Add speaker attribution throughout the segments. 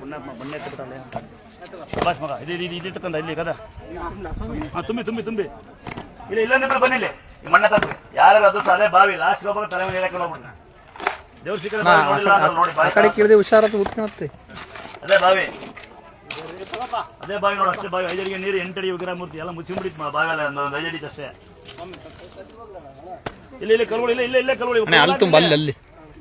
Speaker 1: ಪುಣ್ಯಾತ್ಮ ಬನ್ನಿ ಎತ್ತಿಬಿಟ್ಟಲ್ಲ ಬಸ್ ಮಗ ಇದು ಇದು ಇದು ಇಲ್ಲಿ ಕದ. ಹಾಂ ತುಂಬಿ ತುಂಬಿ ತುಂಬಿ. ಇಲ್ಲ ಇಲ್ಲ ನಿಂದ್ರೆ ಬನ್ನಿ ಇಲ್ಲಿ. ಮಣ್ಣ ತಂದ್ರಿ ಯಾರು ಅದು ಅದೇ ಬಾವಿ ಲಾಸ್ಟ್ ಹೋಗ್ಬೇಕು ತಲೆ ಮೇಲೆ ಹೇಳಕ್ಕೆ ಹೋಗ್ಬಿಡ್ನ ದೇವ್ರ ಸಿಕ್ಕರೆ ನೋಡಿ
Speaker 2: ಆ ಕಡೆ ಕೇಳಿದೆ ಹುಷಾರತ್ತು ಉತ್ಕೊಳತ್ತೆ
Speaker 1: ಅದೇ ಬಾವಿ. ಅದೇ ಬಾವಿ ನೋಡು ಅಷ್ಟೇ ಬಾವಿ. ಐದಡಿಗೆ ನೀರು ಎಂಟಡಿ ವಿಗ್ರಹ ಮೂರ್ತಿ ಎಲ್ಲ ಮುಚ್ಚಿಬಿಡಿತ್ ಬಾವಿ ಎಲ್ಲ ಒಂದು ಐದು ಅಡಿಗೆ ಅಷ್ಟೇ ಇಲ್ಲ ಇಲ್ಲ ಕಲ್ಗಳು ಇಲ್ಲ ಇಲ್ಲ ಇಲ್ಲೇ
Speaker 2: ಕಲ್ಗಳು ಅಲ್ಲಿ ತುಂಬ ಅಲ್ಲಿ ಅಲ್ಲಿ.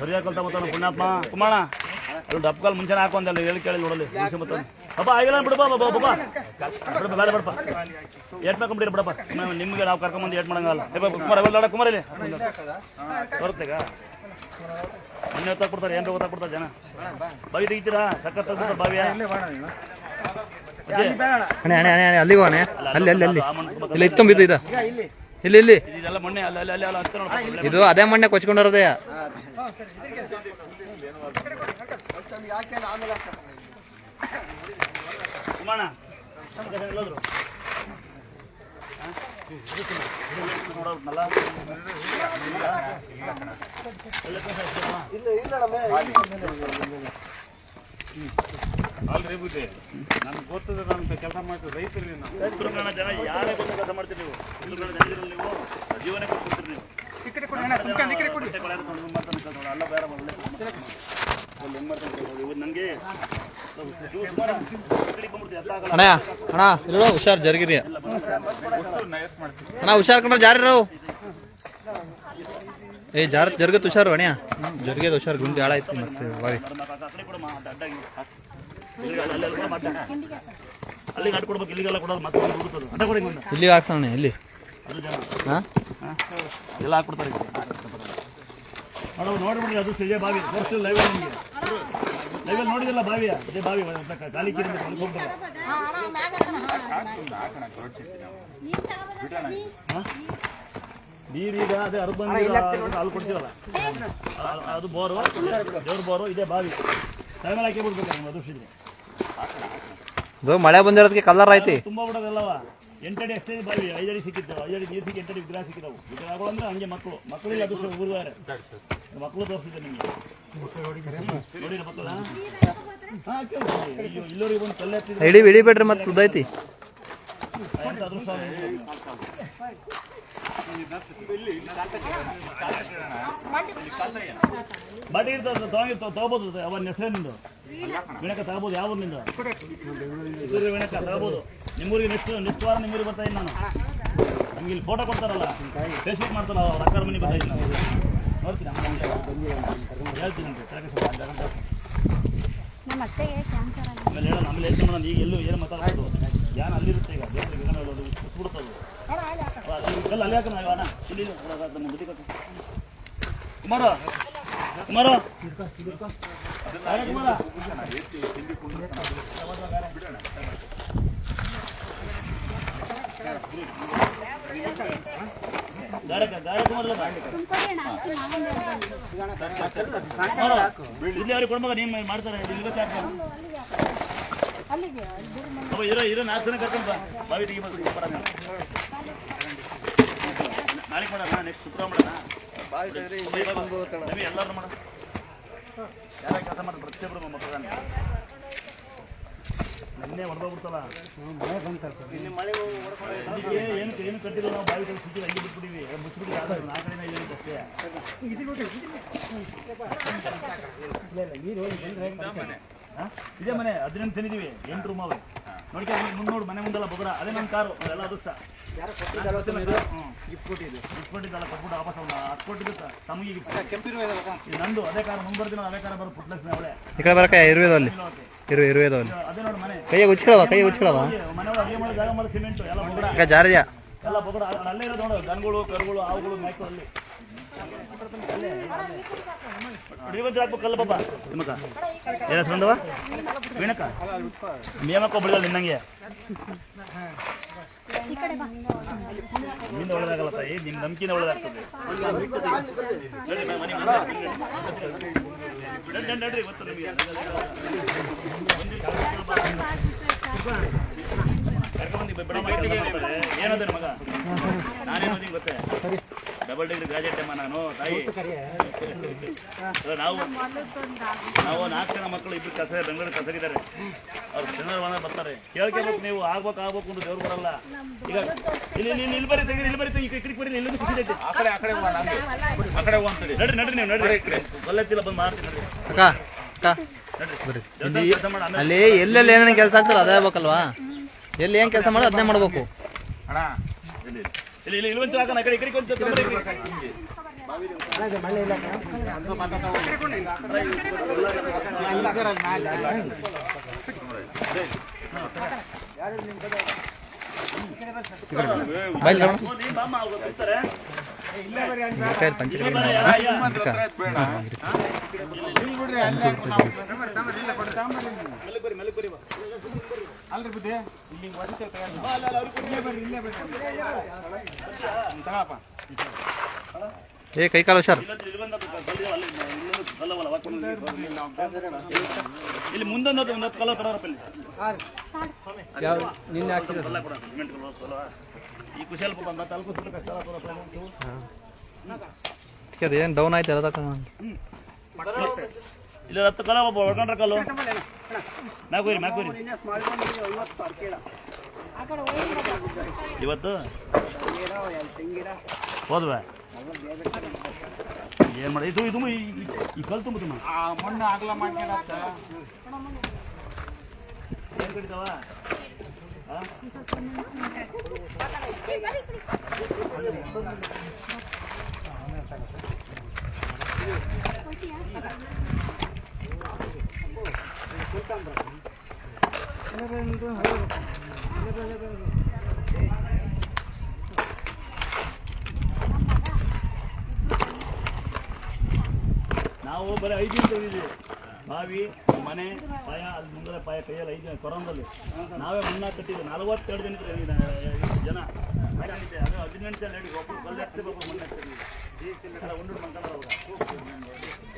Speaker 1: ಸರಿಯಾಗಿ ಕಲ್ತ ಬರ್ತಾನ ಪುಣ್ಯಾತ್ಮ ಕುಮಾರ ಅದು ಡಬ್ಕಲ್ ಮುಂಚೆನೆ ಹಾಕೊಂದಲ್ಲ ಹೇಳಿ ಕೇಳಿ ನೋಡಲಿ ಮುಂಚೆ ಬರ್ತಾನೆ ಅಪ್ಪ ಆಗಿಲ್ಲ ಬಿಡಪ್ಪ ಬಾಬಾ ಬಾಬಾ ಬಿಡಪ್ಪ ಬೇಡ ಬಿಡಪ್ಪ ಏಟ್ ಮಾಡ್ಕೊಂಬಿಡಿ ಬಿಡಪ್ಪ ನಿಮ್ಗೆ ನಾವು ಕರ್ಕೊಂಬಂದು ಏಟ್ ಮಾಡಂಗಲ್ಲ ಕುಮಾರ ಎಲ್ಲ ಕುಮಾರ ಇಲ್ಲಿ ಬರುತ್ತೆಗ ಇನ್ನೂ ಕೊಡ್ತಾರೆ ಏನ್ರ ಕೊಡ್ತಾರೆ ಜನ ಬಾವಿ ತೆಗಿತೀರಾ ಸಖತ್ ಬಾವಿಯ
Speaker 2: ಅಲ್ಲಿಗೆ ಅಣೆ ಅಲ್ಲಿ ಅಲ್ಲಿ ಅಲ್ಲಿ ಇಲ್ಲಿ ಇತ್ತೊಂಬ ಇದು ಇದು ಇಲ್ಲಿ ಇಲ್ಲಿ.
Speaker 1: ಇದೆಲ್ಲ ಮೊನ್ನೆ ಅಲ್ಲಿ ಅಲ್ಲಿ ಅಲ್ಲಿ ಅಲ್ಲಿ ಹತ್ತಿರ
Speaker 2: ಇದು ಅದೇ ಮಣ್ಣೆ ಕೊಚ್ಕೊಂಡಿರೋದೇ.
Speaker 1: ಇಲ್ಲ ಇಲ್ಲ.
Speaker 3: ಅಲ್ರಿ ಬುದ್ಧಿ. ನಮ್ಗೆ ಗೊತ್ತದ ನಾನು ಕೆಲಸ ಮಾಡ್ತೀವಿ ರೈತರಿ ನಾವು
Speaker 1: ಉತ್ತರಕನ್ನಡ ಜನ ಯಾರೇ ಬಂದು ಕೆಲಸ ಮಾಡ್ತೀರಿ ನೀವು? ಜೀವನ ಕೊಡ್ತೀರಿ ಹಾಕ್ಕೊಂಡು ಕೊಡಿ ಮಾಡ್ತಾನೆ ಅಲ್ಲ ಬೇರೆ ಒಳ್ಳೆ ಹೆಂಗ್ ಮಾಡ್ತಾನೆ. ಇವತ್ತು
Speaker 2: ಅಣ್ಣ ಅಣ್ಣ ಇರೋ ಹುಷಾರ್ ಜರುಗಿರಿ. ಅಣ್ಣ ಹುಷಾರ್ ಕಂಡ್ರೆ ಜಾರಿ ಏ ಜಾರ ಜರುಗತ್ ಹುಷಾರು ಅಣ್ಣ. ಜರುಗದ ಹುಷಾರ್ ಗುಂಡಿ ಹಾಳಾಯ್ತು ಮತ್ತೆ ಬಾವಿ
Speaker 1: ಅಲ್ಲಿಗೆ ಇಲ್ಲಿಗೆಲ್ಲ ಕೊಡೋದು ಮತ್ತೆ ಹುಡುಕ್ತದೆ ಕೊಡಿ.
Speaker 2: ಇಲ್ಲಿ. ಹಾಕ್ತಾನೆ ಇಲ್ಲಿ
Speaker 1: ಅದು ಜನ
Speaker 2: ಹಾಂ
Speaker 1: ಹಾ? ಎಲ್ಲ ಹಾಕ್ಬಿಡ್ತಾರೆ ನೋಡ್ಬಿಡ್ರಿ ಅದು ಇದೇ ಬಾವಿ? ತೋರಿಸ್ತಿಲ್ಲ ಲೈವ್ ನಿಮಗೆ ಲೈವ್ ನೋಡಿದಿಲ್ಲ ಬಾವಿಯ ಇದೇ ಬಾವಿ ಖಾಲಿ ಕಿರಿ ನೀರೀಗ ಅದೇ ಅರ್ಬನ್ ಹಾಲು ಕೊಡ್ತೀವಲ್ಲ? ಅದು ಬೋರು ದೇವ್ರ ಬೋರು ಇದೇ ಬಾವಿ.
Speaker 2: ಇದು ಮಳೆ ಬಂದಿರೋದಕ್ಕೆ ಕಲರ್ ಐತಿ.
Speaker 1: ತುಂಬಾ ಬಿಡೋದಲ್ಲವ? ಎಂಟಡಿ ಅಷ್ಟೇ ಬಾವಿ ಐದಡಿ ಸಿಕ್ಕಿತ್ತು ಐದಡಿ ನೀರು ಸಿಕ್ಕಿ ಎಂಟಡಿ ವಿಗ್ರಹ ಸಿಕ್ಕಿದವು ವಿಗ್ರಹಗಳು ಅಂದ್ರೆ ಹಂಗೆ ಮಕ್ಕಳು ಮಕ್ಕಳಿಗೆ ಅದು ಊರುವಾರೆ. ಮಕ್ಕಳು ತೋರಿಸಿದ್ದೆ ನಿಮಗೆ. ಮಕ್ಕಳ ಅಯ್ಯೋ ಇಲ್ಲೋರಿಗೆ ಬಂದು ಕಲ್ಲೆ
Speaker 2: ಹಿಡಿ ಹಿಡಿಬೇಡ್ರಿ ಮತ್ತೆ ಉದ್ದೈತಿ
Speaker 1: ಬಾಟಿ ಇರ್ತದೆ ತಗೊಂಡಿ ತಗೋಬೋದು ಅವನ ಹೆಸರೇನಿಂದು ವಿಣಕ ತಗೋಬೋದು ಯಾವ ಊರಿನಿಂದ? ವಿಣಕ ತಗೋಬೋದು. ನಿಮ್ಮೂರಿಗೆ ನೆಕ್ಸ್ಟ್ ನೆಕ್ಸ್ಟ್ ವಾರ ನಿಮ್ಮೂರಿಗೆ ಬರ್ತಾ ಇದ್ದೀನಿ ನಾನು. ನಮ್ಗೆ ಇಲ್ಲಿ ಫೋಟೋ ಕೊಡ್ತಾರಲ್ಲ ಫೇಸ್ಬುಕ್ ಮಾಡ್ತಾರಲ್ಲ ಅವ್ರ ಅಕ್ಕರ ಮನೆ ಬರ್ತಾ ಇದ್ದೀನಿ ನಾನು. ನೋಡ್ತೀನಿ ಹೇಳ್ತೀನಿ.
Speaker 4: ನಮ್ಮ ಅತ್ತೆಗೆ ಕ್ಯಾನ್ಸರ್
Speaker 1: ಆಮೇಲೆ ಹೇಳೋಣ ಈಗ ಎಲ್ಲೂ ಏನು ಮಾತಾಡೋದು ಧ್ಯಾನ ಅಲ್ಲಿರುತ್ತೆ ಈಗ. ದೇವರಿಗೆ ಗಗನ ಹೇಳೋದು ಬಿಡ್ತದೆ ಕಲ್ಲ ಅಲ್ಲಿ ಹಾಕೋಣ ಅಣ್ಣ. ಇಲ್ಲಿ ಅದನ್ನ ಬುದ್ಧಿ ಕೊಟ್ಟು. ಕುಮಾರ ಕುಮಾರ. ಕುಮಾರ. ಇಲ್ಲಿ. ಅವ್ರಿಗೆ ಕೊಡ್ಮಗ ನೀನು ಮಾಡ್ತಾರೆ ಇಲ್ಲಿ ಇರೋ ಇರೋ ನಾಲ್ಕು ಜನ ಕರ್ಕೊಂಡು ಬಾ. ಬಾವಿ ಟೀ ಬರೋಣ. ನಾಳೆ ಮಾಡೋಣ ನೆಕ್ಸ್ಟ್ ಶುಕ್ರವಾರ ಮಾಡೋಣ. ಬಾವಿ ಎಲ್ಲಾರು ಮಾಡ ಯಾರ ಕೆಲಸ ಮಾಡಿ ಪ್ರತಿಯೊಬ್ಬರು ಮಕ್ಕಳ. ನಿನ್ನೆ ಹೊಡೆದೋಗ್ಬಿಡ್ತಲ್ಲ. ಇದಕ್ಕೆ ಏನು ಏನು ಕಟ್ಟಿಲ್ಲ ನಾವು ಬಾವಿ ತೆಗೆದು ಸಿಕ್ಕಿಲ್ಲ ಹಂಗೆ ಬಿಟ್ಬಿಟ್ಟಿವಿ. ಮುಚ್ಚಿಬಿಟ್ಟು ಯಾವ್ದು ನಾಲ್ಕು ದಿನ ಇದೆ ಅಷ್ಟೇ. ಹಾ? ಇದೇ ಮನೆ ಹದಿನೆಂಟು ತಿಂದಿದೀವಿ ಎಂಟು ರೂಮ್ ಅವೆ. ನೋಡು ಮನೆ ಮುಂದೆಲ್ಲ ಬೊಗರ. ಅದೇ ನಮ್ಮ ಕಾರು ಅದೆಲ್ಲ ಕೊಟ್ಬಿಟ್ಟು ವಾಪಸ್ ಅವ್ನ ತಮಗೆ ಗಿಫ್ಟ್ ಇದು ನಂದು ಅದೇ ಕಾರ ಮುಂದೆ ಬರ್ತೀನಿ ಅದೇ ಕಾರ್ ಬರೋ ಪುಟ್ಲಕ್ಷ್ಮಿ ಅವಳೆ.
Speaker 2: ಈ ಕಡೆ ಬರಕ ಇರುವೆದಲ್ಲಿ ಇರು ಇರುವೆದಲ್ಲಿ
Speaker 1: ಅದೇ ನೋಡಿ ಮನೆ.
Speaker 2: ಕೈ ಉಚ್ಕೊಳವ ಕೈಯಾಗ ಉಚ್ಕೊಳವ
Speaker 1: ಮನೆ ಒಳಗೆ ಅಡುಗೆ ಮಾಡಿ ಜಾಗ ಮಾಡಿ ಸಿಮೆಂಟ್ ಎಲ್ಲ ಬೊಗರ.
Speaker 2: ಜಾರಿಯ?
Speaker 1: ಎಲ್ಲ ಬೊಗರ. ಅಲ್ಲೇ ಇರೋದು ನೋಡು ದನಗಳು ಕರುಗಳು ಆವುಗಳು ಅಲ್ಲಿ ಇವಂತ ನಿಮಗ ಒಬ್ಬಳಿಲ್ಲ ನಿನ್ನಂಗೆ ನಿಮ್ಮಿಂದ ಒಳ್ಳೇದಾಗಲ್ಲ ತಾಯಿ ನಿಮ್ ನಂಬಿಕೆಯಿಂದ ಒಳ್ಳೇದಾಗ್ತದೆ ನಡ್ರಿ, ಗೊತ್ತು ನಿಮಗೆ? ಕರ್ಕೊಂಡ್ಬಂದು ಏನದ ಮಗ ನಾನೇನೋ ನಿಮ್ಗೆ ಗೊತ್ತೇ? ಡಬಲ್ ಡಿಗ್ರಿ ಗ್ರಾಜುಯೇಟ್ ಅಮ್ಮ ನಾನು ತಾಯಿ. ನಾವು ನಾವು ನಾಲ್ಕು ಜನ ಮಕ್ಕಳು ಇಬ್ಬರು ಕಸ ಬೆಂಗಳೂರು ಕಸರಿದ್ದಾರೆ ಅವ್ರು ಶನಿವಾರ ವಾರ ಬರ್ತಾರೆ. ಕೇಳ್ಕೊಬೇಕು ನೀವು ಆಗ್ಬೇಕು ಆಗ್ಬೇಕು ಅಂತ ದೇವ್ರು ಬರಲ್ಲ. ಈಗ ಇಲ್ಲಿ ಇಲ್ಲಿ ಇಲ್ಲಿ ತೆಗೀರಿ ಇಲ್ಲಿ ಬರೀ ಈ ಕಡೆ ಬರೀ ಇಲ್ಲಿ ಖುಷಿ ಐತಿ.
Speaker 3: ಆ ಕಡೆ ಆ ಕಡೆ ಹೋಗೋಣ. ಆ ಕಡೆ ಹೋಗಂತಡಿ
Speaker 1: ನಡ್ರಿ. ನಡ್ರಿ ನೀವು ನಡ್ರಿ. ಗೊಲ್ಲತ್ತಿಲ್ಲ ಬಂದು ಮಾಡ್ತೀನಿ ನಡ್ರಿ.
Speaker 2: ಅಕ್ಕ ಅಕ್ಕ.
Speaker 1: ನಡ್ರಿ.
Speaker 2: ಬರ್ರಿ
Speaker 1: ದೇವಸ್ಥಾನ ಕೆಲಸ ಮಾಡಿ ಆಮೇಲೆ
Speaker 2: ಅಲ್ಲಿ ಎಲ್ಲೆಲ್ಲಿ ಏನೇನು ಕೆಲಸ ಆಗ್ತದೆ ಅದೇ ಆಗ್ಬೇಕಲ್ವಾ? ಎಲ್ಲಿ ಏನ್ ಕೆಲಸ ಮಾಡೋ ಅದನ್ನೇ ಮಾಡ್ಬೇಕು.
Speaker 3: ಅಣ್ಣ
Speaker 1: ಇಲ್ಲಿ ಇಲ್ಲಿ ಇಲ್ಲಿ ಒಂದು ಹಾಕೋಣ ಕಡೆ ಈ ತೊಂದ್ರೆ ನೀ ಬಾಮ್ಮ ಅವ್ರು ಬರ್ತಾರೆ.
Speaker 2: ಕೈಯಲ್ಲಿ ಪಂಚೆ
Speaker 1: ಇಲ್ಲ ಬರ, ಯಾ, ಯಾ.
Speaker 2: ಅಕ್ಕ
Speaker 1: ಮೆಲ್ಲಗ್ ಬರ್ರಿ ಮೆಲ್ಲಗ್ ಬರ್ರಿ ಬಾ.
Speaker 3: ಅಲ್ರಿ ಬುದ್ಧಿ ಇಲ್ಲಿ ಹೊಡಿತೇವೆ ಕೈಯಲ್ಲಿ. ಇಲ್ಲೇ ಬರ್ರಿ ಇಲ್ಲೇ ಬರ್ರಿ ಹ್ಮ್, ತಗೊಳಪ್ಪ
Speaker 2: ಏ ಕೈ ಕಾಲು ಹುಷಾರು
Speaker 1: ಇಲ್ಲಂದ್ರೆ ಇಲ್ಲಿ ಬಂದ ಕಲ್ಲು ಅಲ್ಲಿ ಇಲ್ಲೊಂದು ಕಲ್ಲವಲ್ಲ, ವಾಕ್ಕೊಂಡು ಇಲ್ಲಿ ಮುಂದೊಂದು ಹತ್ತು- ಒಂದು ಹತ್ತು ಕಲ್ಲ ತರೋರಪ್ಪ ಇಲ್ಲಿ
Speaker 2: ನಿನ್ನೆ
Speaker 1: ಕಲ್ಲ
Speaker 2: ಏನು ಡೌನ್ ಆಯ್ತು ಎಲ್ಲ
Speaker 1: ಇಲ್ಲಿ ಹತ್ತು ಒಬ್ಬ ಕಲ್ಲು. ಹೋಯ್ರಿ ಇವತ್ತು? ಹೋದ್ವ? ಏನ್ ಮಾಡಿ ಇದು ಇದು ಈ- ಕಲ್ ತುಂಬ
Speaker 3: ಮಣ್ಣು ಆಗ್ಲ
Speaker 1: ಏನ್ ಕಡಿತಾವ? ನಾವು ಬರೀ ಐದು ದಿನ ತೆಗೆದಿದ್ದೀವಿ ಬಾವಿ. ಮನೆ ಪಾಯ ಅಲ್ಲಿ ಮುಂದೆ ಪಾಯ ಕೈಯಲ್ಲಿ ಐದು ದಿನ ಕೊರೋನದಲ್ಲಿ. ನಾವೇ ಮುನ್ನ ಕಟ್ಟಿದ್ವಿ ನಲವತ್ತೆರಡು ಜನ ಇದ್ರು ಜನ. ಅದು ಹದಿನೆಂಟು ಜನ ಹೇಳಿ ಒಬ್ಬರು ಉಂಡು ಅವ್ರು.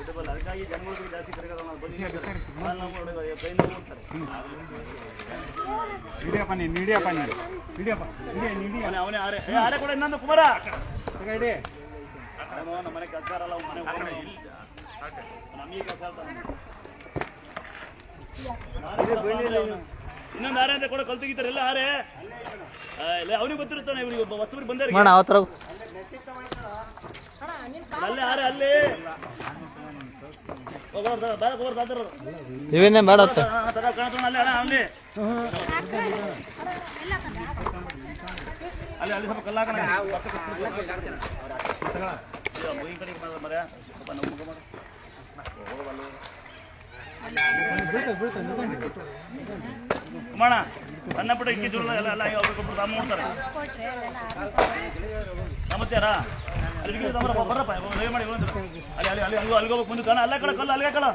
Speaker 1: ದೊಡ್ಡ ಅದಕ್ಕಾಗಿ ಜನಗಳಿಗೆ ಜಾಸ್ತಿ ಕರೆಗೋದು ನಾವು ಬನ್ನಿ ಕಾಲು ನೋವು ಹೊಡೆದು ಕೈ ನೋವು ಅಂತಾರೆ
Speaker 3: ಹಿಡಿಯಪ್ಪ ನೀನು ಹಿಡಿಯಪ್ಪ ನೀನು ಹಿಡಿಯಪ್ಪ ಹಿಡಿಯ ಹಿಡಿಯ
Speaker 1: ಅವನೇ ಅವನೇ ಆರೆ. ಆರೆ ಕೂಡ ಇನ್ನೊಂದು ಕುಮಾರ.
Speaker 3: ಹಿಡಿ
Speaker 1: ನಮ್ಮ ಮನೆ ಕೆಲಸ ಇರಲ್ಲ ಮನೆ. ನಮಗೆ ಕೆಲಸ ಇನ್ನೊಂದು ಆರೆ ಅಂತ ಕೂಡ ಕಲ್ ತೆಗಿತಾರೆ ಎಲ್ಲ ಆ, ಇಲ್ಲ ಅವನಿಗೆ ಗೊತ್ತಿರ್ತಾನೆ ಇವನಿಗೆ ಒಬ್ಬ ಹೊಸಬ್ರಿಗೆ ಬಂದಾರೆ
Speaker 2: ಮಾಡೋಣ ಅವತ್ತರ
Speaker 1: ಅಲ್ಲೇ ಆರೆ ಅಲ್ಲಿ. ಹೋಗೋರು ಬೇರೆ ಹೋಗೋರು ಸಾಧ್ರ
Speaker 2: ಇವೇನೇ ಬೇಡ
Speaker 1: ಅಲ್ಲೇ ಅಣ್ಣ ಅಲ್ಲಿ ಸ್ವಲ್ಪ ಕಲ್ಲಾಕಣ ಮಾಡು ಮರ್ಯಾ. ಸ್ವಲ್ಪ ನಮ್ಮ ಮುಖ ಕುಮಾರ ಸಣ್ಣ ಪುಟ್ಟ ಇಕ್ಕಿ ಜೋಳ ಎಲ್ಲ ಎಲ್ಲ ಒಬ್ಬರಿಗೊಬ್ರು ತಮ್ಮ ಮಾಡ್ತಾರೆ ನಮಸ್ಕಾರ ಬರ್ರಪ್ಪ ದಯ ಮಾಡಿ. ಅಲ್ಲಿ ಅಲ್ಲಿ ಅಲ್ಲಿ ಅಲ್ಲಿ ಅಲ್ಲಿಗೆ ಹೋಗ್ಬೇಕು ಮುಂದೆ ಕಾಣ ಅಲ್ಲ ಕಳ ಕಲ್ಲ ಅಲ್ಲಿಗೆ ಕಳ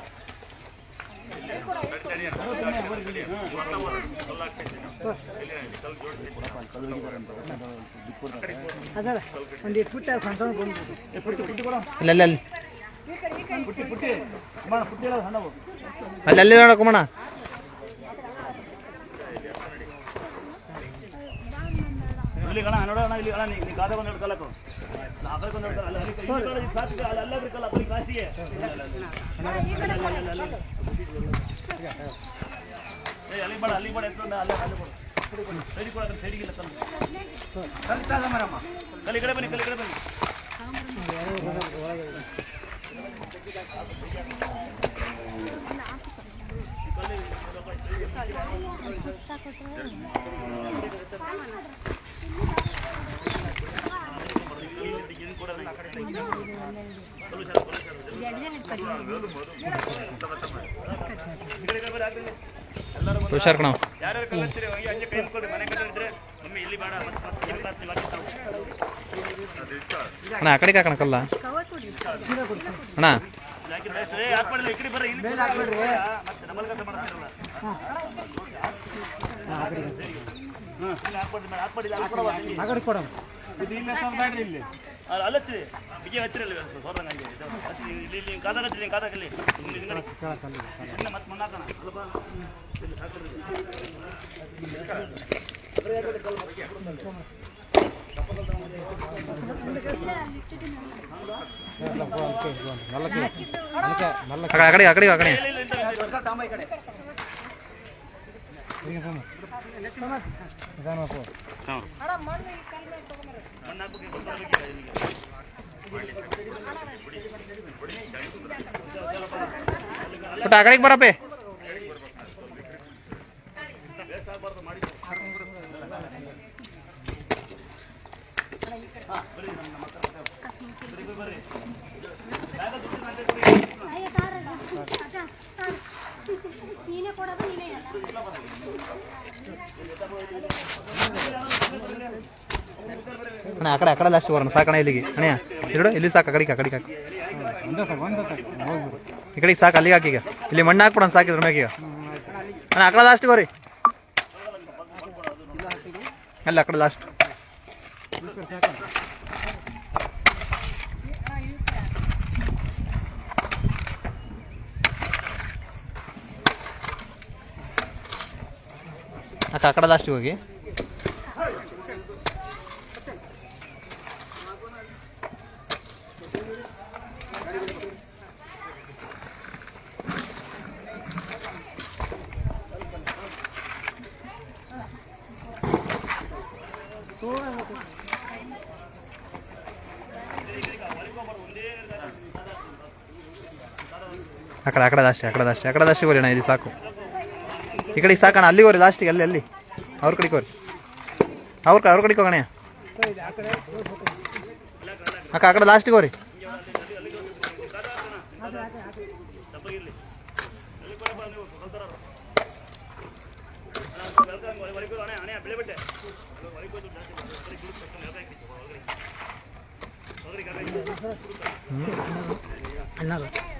Speaker 2: ಇಲ್ಲ ಇಲ್ಲ
Speaker 1: ಪುಟ್ಟಿ ಪುಟ್ಟಿ ಪುಟ್ಟಿ
Speaker 2: ಅಲ್ಲಿ ಅಲ್ಲಿ ನೋಡ ಕುಮಣ
Speaker 1: ಇಲ್ಲಿ ಕಣ ನೋಡೋಣ ಇಲ್ಲಿ ಅಣ್ಣ ನೀ ಗಾದೆ ಬಂದು ಹಿಡ್ಕೊಳಕು. ನಾಲ್ಕು ಬಂದು ಹಿಡ್ಕೊಳ ಅಲ್ಲಿ ಬೇಡ ಅಲ್ಲಿ ಬೇಡ ಎತ್ಕೊಂಡು ಅಲ್ಲೇ, ಅಲ್ಲಿ ಬೇಡ ಇಲ್ಲ ಕೂಡ ಸೈಡಿಗಿಲ್ಲ ಕಲ್ಲು ಕಲಿ ಕಡೆ ಬನ್ನಿ ಕಲಿ ಕಡೆ ಬನ್ನಿ ಎಲ್ಲರೂ ಬಂದು
Speaker 2: ಹುಷಾರ್ ಕಣ
Speaker 1: ಯಾರ್ಯಾರು ಕಲಿಸ್ತೀರಿ ಹಂಗೆ ಹಂಗೆ ಕೈ ಮುಕ್ಕೊಳ್ಳಿ ಮನೆ ಕಟ್ಟಿದ್ರೆ ಮಮ್ಮಿ ಇಲ್ಲಿ ಬೇಡ ಮತ್ತೆ ಮತ್ತೆ ಇಲ್ಲಿ ಬರ್ತೀವಿ, ಮತ್ತೆ ತಾವು.
Speaker 2: ಅಣ್ಣ ಆ ಕಡೆಗೆ ಹಾಕೋಣ ಕಲ್ಲ. ಅಣ್ಣ.
Speaker 1: ಈ ಕಡೆ ಇಲ್ಲಿ ಇಲ್ಲಿ ಇಲ್ಲಿ ಇಲ್ಲಿ.
Speaker 3: ಇಲ್ಲ ಇಲ್ಲಿ
Speaker 1: ಅಲ್ಲಚ್ಚಿ ಬಿಗಿ ಹತ್ತಿರಲ್ಲ ಸೋರಂಗ ಹಂಗೆ ಇಲ್ಲಿ ಇಲ್ಲಿ ಕಾದಾಗ ಹಚ್ಚಿ ಇಲ್ಲಿ ಕಾದಾಗ ಇಲ್ಲಿ ಇಲ್ಲಿ ಹಿಂಗಡಿ. ಸುಮ್ನೆ ಮತ್ತೆ ಮಣ್ಣ್ ಹಾಕೋಣ. ಸ್ವಲ್ಪ ಇಲ್ಲಿ ಹಾಕ್ಬಿಡ್ರಿ.
Speaker 2: ಆ ಕಡೆ ಆ ಕಡೆಗೆ ಆ ಕಡೆಗೆ ಆ ಕಡೆ
Speaker 1: ಇಲ್ಲ, ಇಲ್ಲ, ಇಲ್ಲ, ಇಲ್ಲ.
Speaker 3: ತಾಂಬ ಈ ಕಡೆ
Speaker 1: ಹಾ. ಮಣ್ಣ್ ಹಾಕ್ಬೇಕು, ಗೊತ್ತಾಗ್ಬೇಕಿಲ್ಲ ಇಲ್ಲಿಗೆ.
Speaker 2: ಬಟ್ ಆ ಕಡೆಗೆ ಬರಪ್ಪೆ
Speaker 4: ಅಯ್ಯ, ಕಾರ ಅದು. ಅಜ್ಜ, ಕಾರ. ನೀನೇ ಕೊಡೋದು ನೀನೇ ಎಲ್ಲ
Speaker 2: ಅಣ್ಣ, ಆ ಕಡೆ ಆ ಕಡೆ ಲಾಸ್ಟ್ ಬರೋಣ. ಸಾಕಣ ಇಲ್ಲಿಗೆ. ಅಣ್ಣ ಎರಡು ಇಲ್ಲಿ ಸಾಕು, ಆ ಕಡೆಗೆ ಆ ಕಡೆಗೆ ಹಾಕಿ.
Speaker 3: ಒಂದೇ ಸ್ವಲ್ಪ ಒಂದೇ ಸ್ವಲ್ಪ ಹೋಗ್ಬಿಡು
Speaker 2: ಈ ಕಡೆಗೆ ಸಾಕು, ಅಲ್ಲಿಗೆ ಹಾಕಿ ಈಗ. ಇಲ್ಲಿ ಮಣ್ಣು ಹಾಕ್ಬಿಡೋಣ ಸಾಕಿದ್ರ ಮ್ಯಾಗ ಈಗ. ಅಣ್ಣ, ಆ ಕಡೆ ಲಾಸ್ಟ್ ಬರ್ರಿ ಅಲ್ಲ, ಆ ಕಡೆ ಲಾಸ್ಟ್ ಅಕ್ಕ ಆ ಕಡೆ ಹೋಗಿ. ಆ ಕಡೆ ಆ ಕಡೆ ಲಾಸ್ಟ್ ಆ ಕಡೆ ಲಾಸ್ಟ್ ಆ ಕಡೆ ಇಲ್ಲಿ ಸಾಕು. ಈ ಕಡೆಗೆ ಸಾಕಣ್ಣ, ಅಲ್ಲಿಗೆ ಹೋರಿ ಲಾಸ್ಟಿಗೆ ಅಲ್ಲಿ ಅಲ್ಲಿ. ಅವ್ರ ಕಡೆಗೆ ಹೋಗ್ರಿ. ಅವ್ರ ಅವ್ರ ಕಡೆಗೆ ಹೋಗೋಣ ಅಕ್ಕ ಆ ಕಡೆ ಲಾಸ್ಟಿಗೆ ಹೋಗ್ರಿ.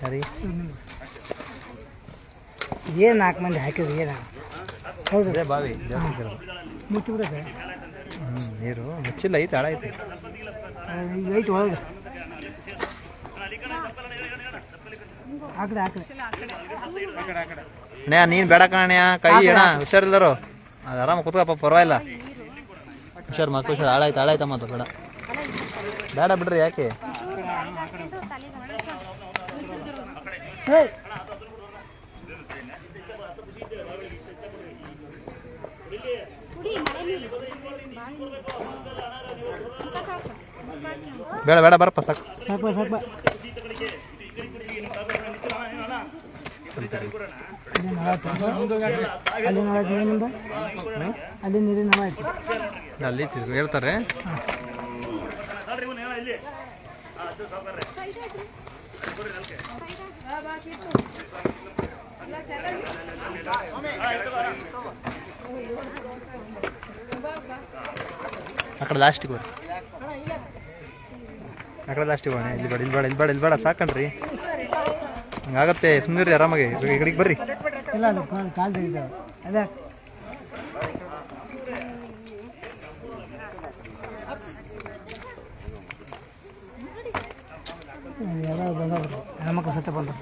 Speaker 2: ಸರಿ.
Speaker 5: ಏನು ನಾಲ್ಕು ಮಂದಿ ಹಾಕಿದ್ರಿ ಏನ? ಹೌದು.
Speaker 2: ಅದೇ ಬಾವಿ.
Speaker 5: ಮುಚ್ಚಿಬಿಡೋದು
Speaker 2: ಹ್ಮ್, ನೀರು ಮುಚ್ಚಿಲ್ಲ ಐತೆ ಹಾಳ ಐತೆ.
Speaker 5: ಐತೆ ಐತಿ ಒಳಗೆ.
Speaker 2: ಅಣ್ಣ ನೀನು ಬೇಡ ಕಣಣ್ಣ ಕೈ ಅಣ್ಣ ಹುಷಾರಿಲ್ಲರು. ಅದು ಆರಾಮ ಕೂತ್ಕಪ್ಪ ಪರವಾಗಿಲ್ಲ. ಹುಷಾರು ಮಕ್ಕಳು ಹುಷಾರು ಹಾಳಾಯ್ತು ಹಾಳಾಯ್ತಮ್ಮ ಅದು ಬೇಡ. ಬೇಡ ಬಿಡ್ರಿ ಯಾಕೆ
Speaker 5: ಹೇಯ್
Speaker 4: ಕುಡಿ ಮಳೆ ನೀರು ಬಾವಿ ನೀರು. ಮುಖ ಸಾಕು. ಮುಖ ಹಾಕ್ಕೊಂಡು.
Speaker 2: ಬೇಡ ಬೇಡ ಬರಪ್ಪ ಸಾಕು.
Speaker 5: ಸಾಕು ಸಾಕು ಅಲ್ಲಿ ನೀರಿನ
Speaker 2: ಅಲ್ಲಿ ಹೇಳ್ತಾರೆ.
Speaker 1: ನೋಡ್ರಿ ಲಾಸ್ಟ್ ಹೇಳ
Speaker 2: ಅಕಡ ಲಾಸ್ಟ್ ಹೋಗೋಣ ಇಲ್ಲಿ ಬೇಡ ಇಲ್ಲಿ ಬೇಡ ಇಲ್ಲಿ ಬೇಡ ಇಲ್ಲಿ ಬೇಡ ಸಾಕಣ್ರಿ. ಹಂಗಾಗತ್ತೆ ಸುಮ್ಮನಿರಿ ಆರಾಮಾಗಿ. ಈ ಕಡೆಗೆ ಬರ್ರಿ.
Speaker 5: ಇಲ್ಲ ಅದು ಕಾಲು ಕಾಲು ತೆಗಿತಾವೆ ಅದೇ ಎಲ್ಲ ಬಂದವ್ರು ಹೆಣ್ಮಕ್ಳು ಸತ್ತ ಬಂದರು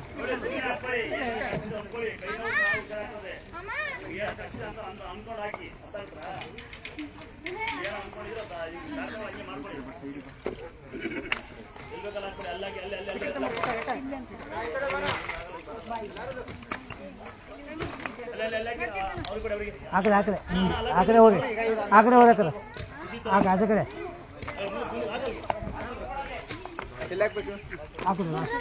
Speaker 5: ಆ ಕಡೆ ಆ ಕಡೆ ಹ್ಮ್. ಆ ಕಡೆ ಹೋಗಿ ಆ ಕಡೆ ಹೋಗಿ ಆ ಕಡೆ ಆ ಕಡೆ ಆಚೆ ಕಡೆ ಆ ಕಡೆ last.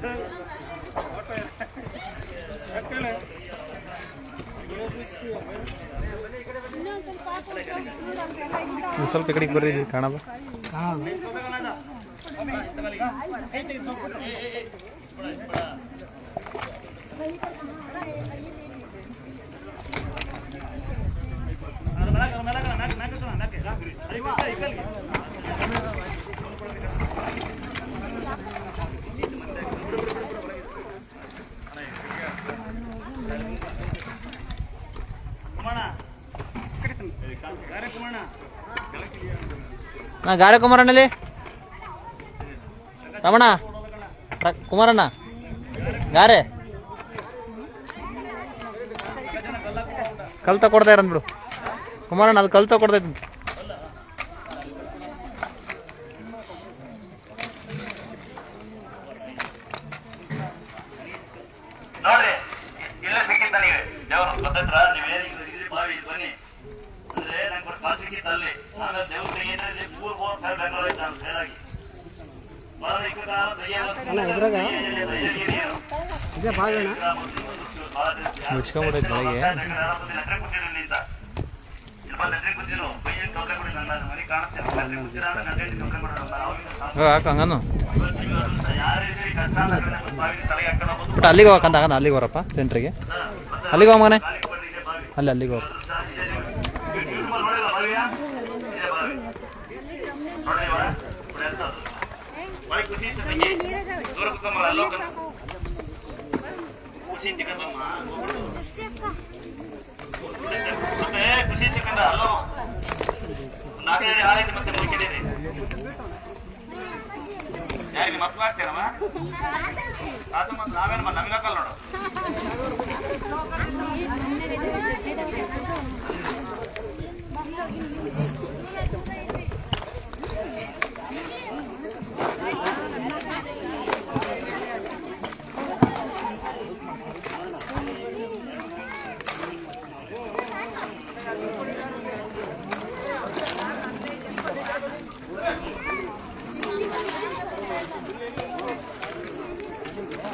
Speaker 2: ಒಂದು ಸ್ವಲ್ಪ ಈ ಕಡೆಗೆ ಬರ್ರಿ ಕಾಣಲ್ಲ
Speaker 5: ಕಾಣಲ್ಲ
Speaker 1: ಅದು ಮ್ಯಾಕ್ ಅದು ಮ್ಯಾಕ್ ಮ್ಯಾಕ್ ಮ್ಯಾಕ್ ಇಟ್ಕೊಳ್ಳ, ಮ್ಯಾಕ್. ಅಲ್ಲಿ ಇಕ್ಕ, ಇಕ್ಕ ಅಲ್ಲಿಗೆ. ಕುಮಾರಣ್ಣ. ಏ, ಕಾಲ್- ಗಾರೆ ಕುಮಾರಣ್ಣ.
Speaker 2: ನಾ ಗಾರೆ ಕುಮಾರಣ್ಣಲ್ಲಿ? ರಮಣ ಕುಮಾರಣ್ಣ, ಗಾರೆ. ಕಲ್ತ ಕೊಡ್ತಾ ಇರಂದ್ ಬಿಡು. ಕುಮಾರಣ್ಣ, ಅದು ಕಲ್ ಕೊಡ್ತಾ
Speaker 1: ನೋಡ್ರಿ, ಇಲ್ಲೇ ಸಿಕ್ಕಿತ್ತ ನೀವು. ದೇವ್ರು ಗೊತ್ತತ್ರ ನೀವೇನು ಇದ್ರಿ, ಬಾವಿ, ಬನ್ನಿ. ಅಂದ್ರೆ ಆಗ ದೇವ್ರ ತೆಗೆದ್ರೆ ಮೂರು ಮೂರು ಸಾವಿರ ಬೆಂಗಳೂರು ಆಯ್ತು ನಾನು ಸೇರಾಗಿ ಬಾಳ ಇಕ್ಕದ
Speaker 5: ಇದೇ ಬಾಗೋಣ
Speaker 2: ಮುಚ್ಕೊಂಡ್ಬಿಡೈತೆ ಬಟ್ ಅಲ್ಲಿಗೆ ಹೋಗಕ್ಕಂತ ಅಲ್ಲಿಗೆ ಬರಪ್ಪ ಸೆಂಟ್ರಿಗೆ ಅಲ್ಲಿಗೆ ಹೋಗ ಮಗನೆ. ಅಲ್ಲಿ ಅಲ್ಲಿಗೆ ಹೋಗ.
Speaker 1: ಮಕ್ಕಳು ಆಗ್ತೀರಮ್ಮ ಅದು ಮತ್ತೆ ನಾವೇನು ನಮ್ಗೆ ಹಾಕಲ್ಲ ನೋಡು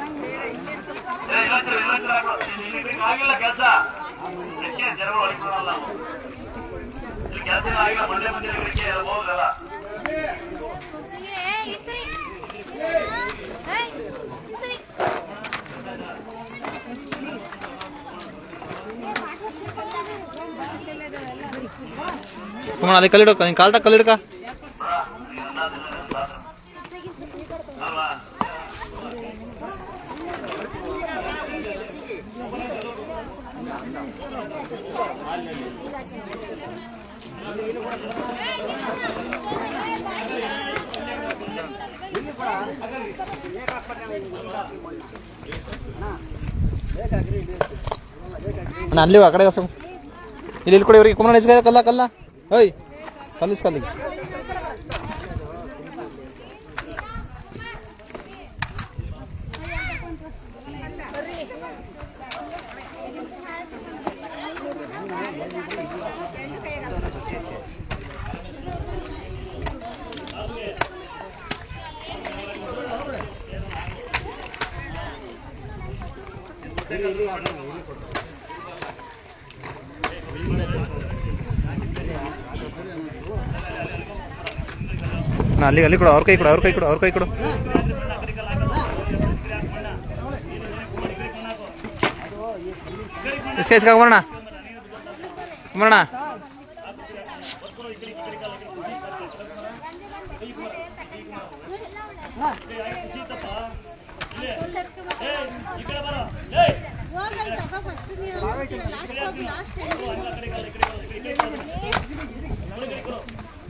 Speaker 1: ಏ, ಇವತ್ತು ಇವತ್ತು ಆಗ್ಬಿಡು. ಇಲ್ಲಿ- ಇಲ್ಲಿ ಆಗಿಲ್ಲ ಕೆಲಸ ಜನಗಳು ಹೊಡಿಕೊಳ್ಳಲ್ಲ ನಾವು ಇಲ್ಲಿ ಕೆಲಸ ಆಗಿಲ್ಲ ಮಂಡ್ಯ ಬಂದಿರೋದಕ್ಕೆ ಹೋಗಲ್ಲ
Speaker 2: ಕುಮಾರ ಅಲ್ಲಿ ಕಲ್ಲಿಡಕ, ನೀನು ಕಾಲ್ದಾಗ ಕಲ್ಲಿಡಕ. ಅಲ್ಲಿ ಆ ಕಡೆ ಇಲ್ಲಿ ಇಲ್ಲಿ ಕೊಡಿ, ಇವ್ರಿಗೆ ಇಸ್ಕ, ಕಲ್ಲ ಕಲ್ಲ. Hey, kalis sekali. Ini ini ಅಲ್ಲಿ ಅಲ್ಲಿ ಕೊಡು, ಅವ್ರ ಕೈ ಕೊಡು, ಅವ್ರ ಕೈ ಕೊಡು, ಅವ್ರ ಕೈ ಕೊಡು. ಇಸ್ಕ ಇಸ್ಕ ಕುಮಾರಣ್ಣ ಕುಮಾರಣ್ಣ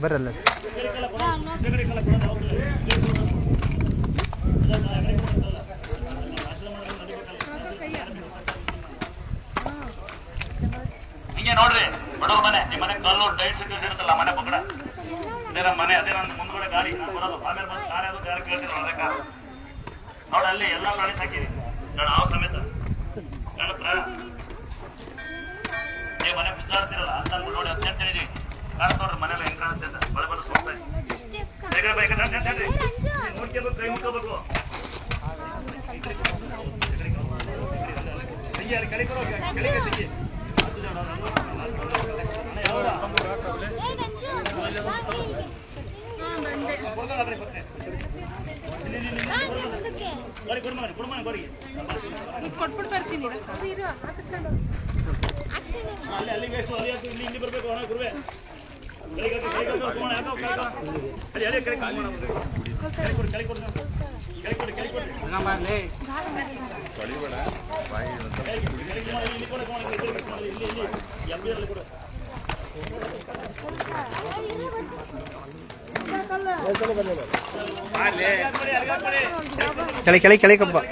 Speaker 2: ಬರ್ರಿ ಅಲ್ಲ
Speaker 1: ಹಿಂಗೆ ನೋಡ್ರಿ, ಬಡವ್ರ ಮನೆ ನಿಮ್ಮ ಮನೆ ಕಲ್ಲು ಡೈಟ್ ಸಿಟ್ಟು ಇರುತ್ತಲ್ಲ ಮನೆ ಪಕ್ಕಡ? ಅದೇ ಮನೆ, ಅದೇ ನನ್ನ ಮುಂದ್ಗಡೆ ಗಾಡಿ ಬರೋದು. ಆಮೇಲೆ ಬಂದು ಗಾಡಿ ಅದು ಗಾಡಿ ಕೇಳ್ತೀನಿ ಒಳ್ಳೆ ಕಾರ್ ನೋಡಿ ಅಲ್ಲಿ ಎಲ್ಲ ಪ್ರಾಣಿ ಸಾಕಿರಿ ನಾನು ಆ ಸಮೇತ. ಕಾಣತ್ರ ಏ ಮನೆ ಬಿದ್ದಾಡ್ತಿರಲ್ಲ ಅಂತ ನೋಡಿ ಅತ್ಯಂತ ಹೇಳ್ತೀನಿ ಕಾರ್ ನೋಡ್ರಿ ಮನೆಲ್ಲ ಹೆಂಗ್ ಕಾಣುತ್ತೆ ಅಂತ. ನೋಡ್ಕೋಬೇಕು ಕೈ ಮುಟ್ಕೋಬೇಕು ಕಡೆ ಅಲ್ಲಿ ಇಲ್ಲಿ ಬರ್ಬೇಕು ಗುರುವೆ
Speaker 2: चले चले चले कब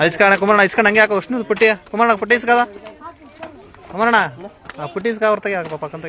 Speaker 2: ऐसा कुमार ऐसा हे हाको कुमार पुटेस कदा ಅಮರಣ್ಣ ಪುಟೀಸ್ ಕಾವರ್ ತೆಗಿ ಹಾಕಪ್ಪ ಪಕ್ಕಂತ